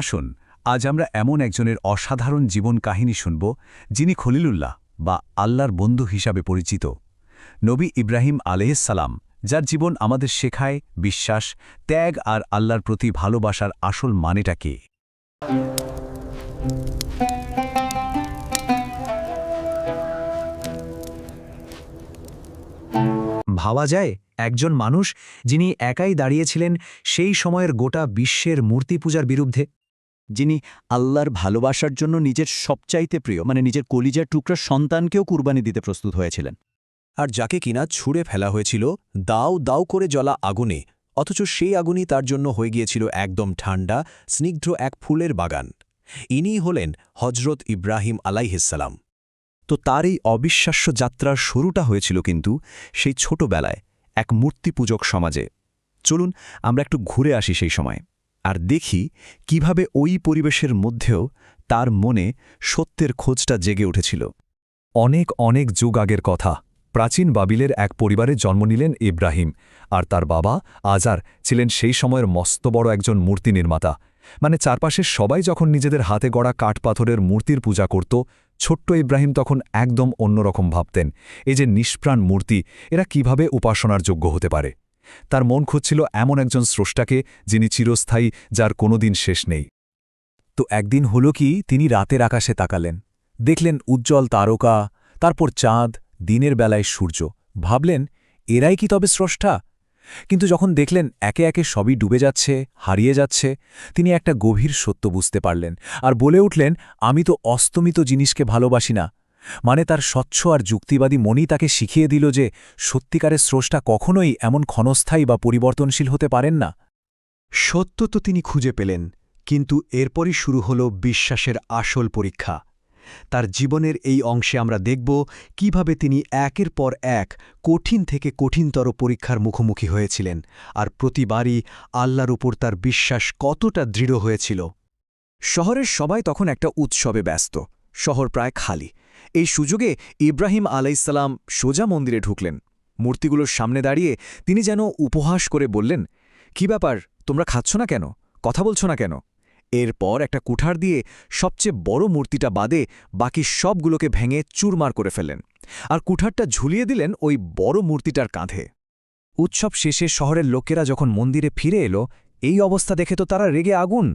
আসুন, আজ আমরা এমন একজনের অসাধারণ জীবন কাহিনী শুনব, যিনি খলিলুল্লাহ বা আল্লাহর বন্ধু হিসাবে পরিচিত। নবী ইব্রাহিম আলাইসালাম যার জীবন আমাদের শেখায় বিশ্বাস, ত্যাগ আর আল্লাহর প্রতি ভালোবাসার আসল মানেটা কে? ভাবা যায়, একজন মানুষ যিনি একাই দাঁড়িয়েছিলেন সেই সময়ের গোটা বিশ্বের মূর্তি পূজার বিরুদ্ধে। যিনি আল্লাহর ভালোবাসার জন্য নিজের সবচাইতে প্রিয় মানে নিজের কলিজার টুকরার সন্তানকেও কুরবানি দিতে প্রস্তুত হয়েছিলেন। আর যাকে কিনা ছুঁড়ে ফেলা হয়েছিল, দাও দাও করে জ্বলা আগুনে, অথচ সেই আগুনই তার জন্য হয়ে গিয়েছিল একদম ঠান্ডা স্নিগ্ধ এক ফুলের বাগান। ইনিই হলেন হজরত ইব্রাহিম আলাইহিসালাম তো তার এই অবিশ্বাস্য যাত্রার শুরুটা হয়েছিল কিন্তু সেই ছোটবেলায় এক মূর্তিপূজক সমাজে। চলুন আমরা একটু ঘুরে আসি সেই সময়। আর দেখি কীভাবে ওই পরিবেশের মধ্যেও তার মনে সত্যের খোঁজটা জেগে উঠেছিল। অনেক অনেক যুগ আগের কথা। প্রাচীন বাবিলের এক পরিবারে জন্ম নিলেন ইব্রাহিম, আর তার বাবা আজার ছিলেন সেই সময়ের মস্ত বড় একজন মূর্তি নির্মাতা। মানে চারপাশের সবাই যখন নিজেদের হাতে গড়া কাঠপাথরের মূর্তির পূজা করত, ছোট্ট ইব্রাহিম তখন একদম অন্যরকম ভাবতেন। এই যে নিষ্প্রাণ মূর্তি, এরা কীভাবে উপাসনার যোগ্য হতে পারে? তার মন খুঁজছিল এমন একজন স্রষ্টাকে যিনি চিরস্থায়ী, যার কোনোদিন শেষ নেই। তো একদিন হল কি, তিনি রাতের আকাশে তাকালেন। দেখলেন উজ্জ্বল তারকা, তারপর চাঁদ, দিনের বেলায় সূর্য। ভাবলেন, এরাই কি তবে স্রষ্টা? কিন্তু যখন দেখলেন একে একে সবই ডুবে যাচ্ছে, হারিয়ে যাচ্ছে, তিনি একটা গভীর সত্য বুঝতে পারলেন। আর বলে উঠলেন, আমি তো অস্তমিত জিনিসকে ভালোবাসি না। মানে তার স্বচ্ছ আর যুক্তিবাদী মনই তাকে শিখিয়ে দিল যে সত্যিকারের স্রষ্টা কখনোই এমন ক্ষণস্থায়ী বা পরিবর্তনশীল হতে পারেন না। সত্য তো তিনি খুঁজে পেলেন, কিন্তু এরপরই শুরু হল বিশ্বাসের আসল পরীক্ষা। তার জীবনের এই অংশে আমরা দেখব কীভাবে তিনি একের পর এক কঠিন থেকে কঠিনতর পরীক্ষার মুখোমুখি হয়েছিলেন আর প্রতিবারই আল্লাহর উপর তার বিশ্বাস কতটা দৃঢ় হয়েছিল। শহরের সবাই তখন একটা উৎসবে ব্যস্ত, শহর প্রায় খালি। এই সুযোগে ইব্রাহিম আলাইসাল্লাম সোজা মন্দিরে ঢুকলেন। মূর্তিগুলোর সামনে দাঁড়িয়ে তিনি যেন উপহাস করে বললেন, কি ব্যাপার, তোমরা খাচ্ছ না কেন? কথা বলছো না কেন? এরপর একটা কুঠার দিয়ে সবচেয়ে বড় মূর্তিটা বাদে বাকি সবগুলোকে ভেঙে চুরমার করে ফেলেন আর কুঠারটা ঝুলিয়ে দিলেন ওই বড় মূর্তিটার কাঁধে। উৎসব শেষে শহরের লোকেরা যখন মন্দিরে ফিরে এলো, এই অবস্থা দেখে তো তারা রেগে আগুন,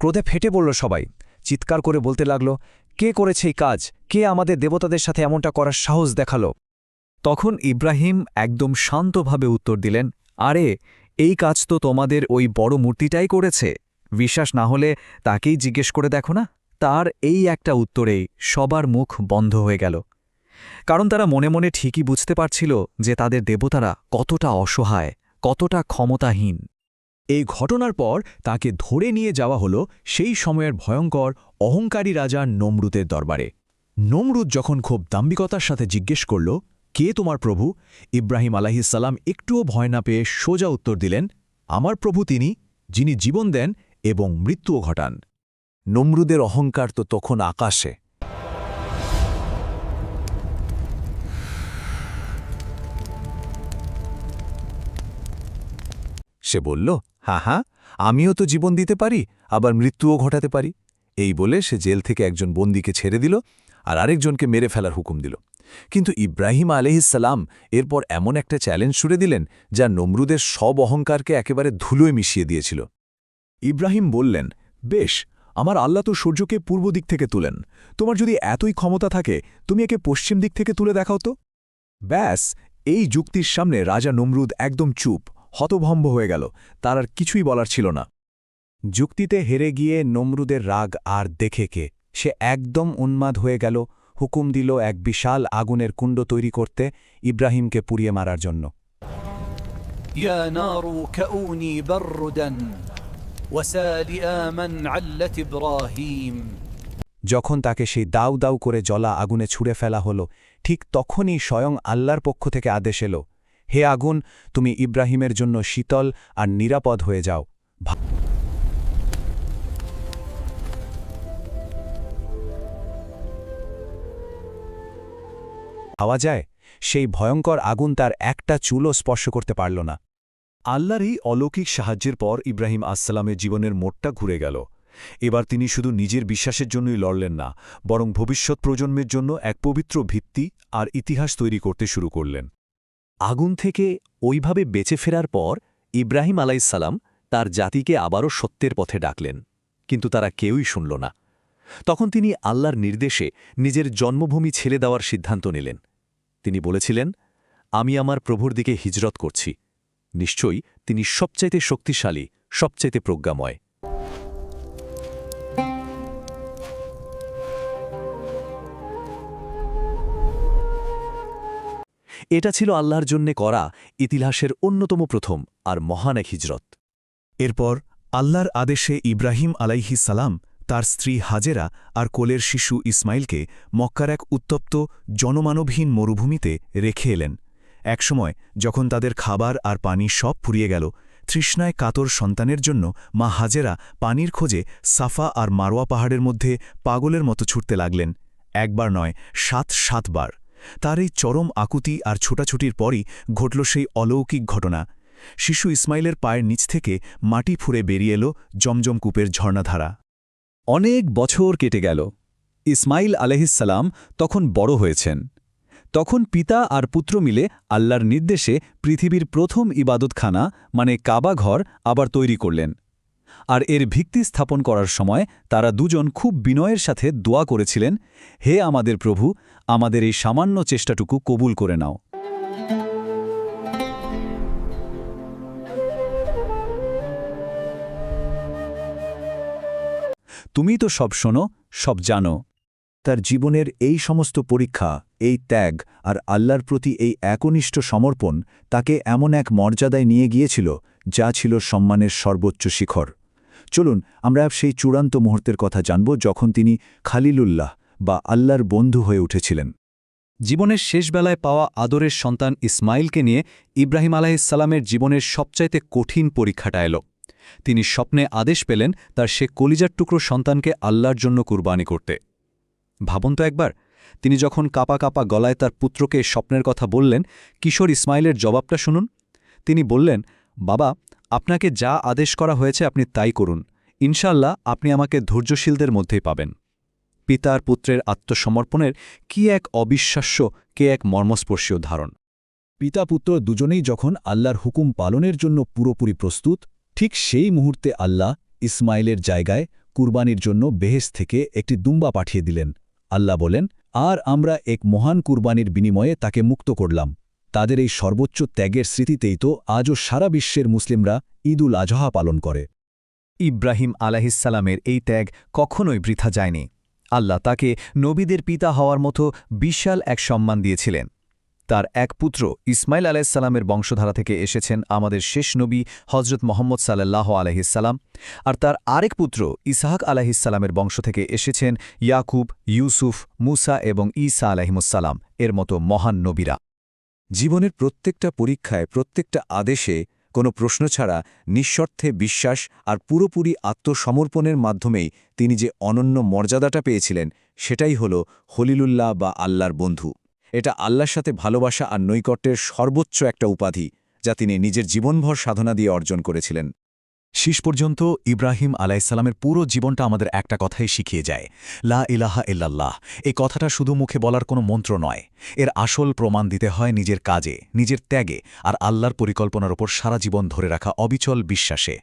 ক্রোধে ফেটে পড়ল সবাই। চিৎকার করে বলতে লাগল কে করেছে এই কাজ? কে আমাদের দেবতাদের সাথে এমনটা করার সাহস দেখাল? তখন ইব্রাহিম একদম শান্তভাবে উত্তর দিলেন, আরে, এই কাজ তো তোমাদের ওই বড় মূর্তিটাই করেছে। বিশ্বাস না হলে তাকেই জিজ্ঞেস করে দেখো না? তার এই একটা উত্তরেই সবার মুখ বন্ধ হয়ে গেল। কারণ তারা মনে মনে ঠিকই বুঝতে পারছিল যে তাদের দেবতারা কতটা অসহায়, কতটা ক্ষমতাহীন। এই ঘটনার পর তাকে ধরে নিয়ে যাওয়া হল সেই সময়ের ভয়ঙ্কর অহংকারী রাজা নমরুদের দরবারে। নমরুদ যখন খুব দাম্বিকতার সাথে জিজ্ঞেস করল, কে তোমার প্রভু? ইব্রাহিম আলাহিসাল্লাম একটুও ভয় না পেয়ে সোজা উত্তর দিলেন, আমার প্রভু তিনি, যিনি জীবন দেন এবং মৃত্যুও ঘটান। নমরুদের অহংকার তো তখন আকাশে। সে বলল হ্যাঁ হ্যাঁ আমিও তো জীবন দিতে পারি, আবার মৃত্যুও ঘটাতে পারি। এই বলে সে জেল থেকে একজন বন্দীকে ছেড়ে দিল আর আরেকজনকে মেরে ফেলার হুকুম দিল। কিন্তু ইব্রাহিম আলহিসাল্লাম এরপর এমন একটা চ্যালেঞ্জ ছুড়ে দিলেন যা নমরুদের সব অহংকারকে একেবারে ধুলোয় মিশিয়ে দিয়েছিল। ইব্রাহিম বললেন, বেশ, আমার আল্লাহ তো সূর্যকে পূর্ব দিক থেকে তুলেন। তোমার যদি এতই ক্ষমতা থাকে, তুমি একে পশ্চিম দিক থেকে তুলে দেখাও তো? ব্যাস, এই যুক্তির সামনে রাজা নমরুদ একদম চুপ। হতভম্ব হয়ে গেল তার আর কিছুই বলার ছিল না। যুক্তিতে হেরে গিয়ে নমরুদের রাগ আর দেখে কে? সে একদম উন্মাদ হয়ে গেল হুকুম দিল এক বিশাল আগুনের কুণ্ড তৈরি করতে ইব্রাহিমকে পুড়িয়ে মারার জন্য। যখন তাকে সেই দাউ দাউ করে জলা আগুনে ছুঁড়ে ফেলা হলো ঠিক তখনই স্বয়ং আল্লাহর পক্ষ থেকে আদেশ এলো হে আগুন, তুমি ইব্রাহিমের জন্য শীতল আর নিরাপদ হয়ে যাও। ভাবা যায়, সেই ভয়ঙ্কর আগুন তার একটা চুলও স্পর্শ করতে পারল না। আল্লাহর এই অলৌকিক সাহায্যের পর ইব্রাহিম আসসালামের জীবনের মোড়টা ঘুরে গেল। এবার তিনি শুধু নিজের বিশ্বাসের জন্যই লড়লেন না, বরং ভবিষ্যৎ প্রজন্মের জন্য এক পবিত্র ভিত্তি আর ইতিহাস তৈরি করতে শুরু করলেন। আগুন থেকে ওইভাবে বেঁচে ফেরার পর ইব্রাহিম আলাইসাল্লাম তার জাতিকে আবারও সত্যের পথে ডাকলেন, কিন্তু তারা কেউই শুনল না। তখন তিনি আল্লাহর নির্দেশে নিজের জন্মভূমি ছেড়ে দেওয়ার সিদ্ধান্ত নিলেন। তিনি বলেছিলেন, আমি আমার প্রভুর দিকে হিজরত করছি। নিশ্চয়ই তিনি সবচাইতে শক্তিশালী, সবচাইতে প্রজ্ঞাময়। এটা ছিল আল্লাহর জন্যে করা ইতিহাসের অন্যতম প্রথম আর মহান এক হিজরত। এরপর আল্লাহর আদেশে ইব্রাহিম আলাইহি সালাম তার স্ত্রী হাজেরা আর কোলের শিশু ইসমাইলকে মক্কার এক উত্তপ্ত জনমানবহীন মরুভূমিতে রেখে এলেন। একসময় যখন তাদের খাবার আর পানি সব ফুরিয়ে গেল, তৃষ্ণায় কাতর সন্তানের জন্য মা হাজেরা পানির খোঁজে সাফা আর মারোয়া পাহাড়ের মধ্যে পাগলের মতো ছুটতে লাগলেন। একবার নয়, সাত সাতবার। তার এই চরম আকুতি আর ছোটাছুটির পরই ঘটল সেই অলৌকিক ঘটনা। শিশু ইসমাইলের পায়ের নিচ থেকে মাটি ফুঁড়ে বেরিয়ে এলো জমজম কূপের ঝর্ণাধারা। অনেক বছর কেটে গেল। ইসমাইল আলহিসাল্লাম তখন বড় হয়েছেন। তখন পিতা আর পুত্র মিলে আল্লাহর নির্দেশে পৃথিবীর প্রথম ইবাদতখানা মানে কাবা ঘর, আবার তৈরি করলেন। আর এর ভিত্তি স্থাপন করার সময় তারা দুজন খুব বিনয়ের সাথে দোয়া করেছিলেন, হে আমাদের প্রভু, আমাদের এই সামান্য চেষ্টাটুকু কবুল করে নাও। তুমি তো সব শোনো, সব জানো। তার জীবনের এই সমস্ত পরীক্ষা, এই ত্যাগ আর আল্লাহর প্রতি এই একনিষ্ঠ সমর্পণ তাকে এমন এক মর্যাদায় নিয়ে গিয়েছিল যা ছিল সম্মানের সর্বোচ্চ শিখর। চলুন, আমরা সেই চূড়ান্ত মুহূর্তের কথা জানব যখন তিনি খালিলুল্লাহ বা আল্লাহর বন্ধু হয়ে উঠেছিলেন। জীবনের শেষবেলায় পাওয়া আদরের সন্তান ইসমাইলকে নিয়ে ইব্রাহিম আলাহিসাল্লামের জীবনের সবচাইতে কঠিন পরীক্ষাটা এল। তিনি স্বপ্নে আদেশ পেলেন তার সে কলিজার টুকরো সন্তানকে আল্লাহর জন্য কুরবানি করতে। ভাবুন তো একবার, তিনি যখন কাপা কাপা গলায় তার পুত্রকে স্বপ্নের কথা বললেন, কিশোর ইসমাইলের জবাবটা শুনুন। তিনি বললেন, বাবা আপনাকে যা আদেশ করা হয়েছে আপনি তাই করুন। ইনশাল্লাহ আপনি আমাকে ধৈর্যশীলদের মধ্যেই পাবেন। পিতার পুত্রের আত্মসমর্পণের কি এক অবিশ্বাস্য, কে এক মর্মস্পর্শীয় ধারণ। পিতা পুত্র দুজনেই যখন আল্লাহর হুকুম পালনের জন্য পুরোপুরি প্রস্তুত, ঠিক সেই মুহূর্তে আল্লাহ ইসমাইলের জায়গায় কুরবানির জন্য বেহেস থেকে একটি দুম্বা পাঠিয়ে দিলেন। আল্লাহ বলেন, আর আমরা এক মহান কুরবানির বিনিময়ে তাকে মুক্ত করলাম। তাদের এই সর্বোচ্চ ত্যাগের স্মৃতিতেই তো আজও সারা বিশ্বের মুসলিমরা ঈদুল আজহা পালন করে। ইব্রাহিম আলাহিসাল্লামের এই ত্যাগ কখনোই বৃথা যায়নি। আল্লাহ তাকে নবীদের পিতা হওয়ার মতো বিশাল এক সম্মান দিয়েছিলেন। তার এক পুত্র ইসমাইল আলাইসাল্লামের বংশধারা থেকে এসেছেন আমাদের শেষ নবী হজরত মোহাম্মদ সাল্লাহ আলহিসাল্লাম আর তার আরেক পুত্র ইসাহাক আলাহিসাল্লামের বংশ থেকে এসেছেন ইয়াকুব, ইউসুফ, মুসা এবং ঈসা আলাহিমুসাল্লাম এর মতো মহান নবীরা। জীবনের প্রত্যেকটা পরীক্ষায়, প্রত্যেকটা আদেশে কোনো প্রশ্ন ছাড়া নিঃস্বার্থে বিশ্বাস আর পুরোপুরি আত্মসমর্পণের মাধ্যমেই তিনি যে অনন্য মর্যাদাটা পেয়েছিলেন, সেটাই হল হলিলুল্লাহ বা আল্লাহর বন্ধু। এটা আল্লাহর সাথে ভালোবাসা আর নৈকট্যের সর্বোচ্চ একটা উপাধি, যা তিনি নিজের জীবনভর সাধনা দিয়ে অর্জন করেছিলেন। শেষ পর্যন্ত ইব্রাহিম আলাইসাল্লামের পুরো জীবনটা আমাদের একটা কথাই শিখিয়ে যায়, লা ইলাহা ইল্লাল্লাহ। এই কথাটা শুধু মুখে বলার কোনো মন্ত্র নয়, এর আসল প্রমাণ দিতে হয় নিজের কাজে, নিজের ত্যাগে আর আল্লাহর পরিকল্পনার ওপর সারা জীবন ধরে রাখা অবিচল বিশ্বাসে।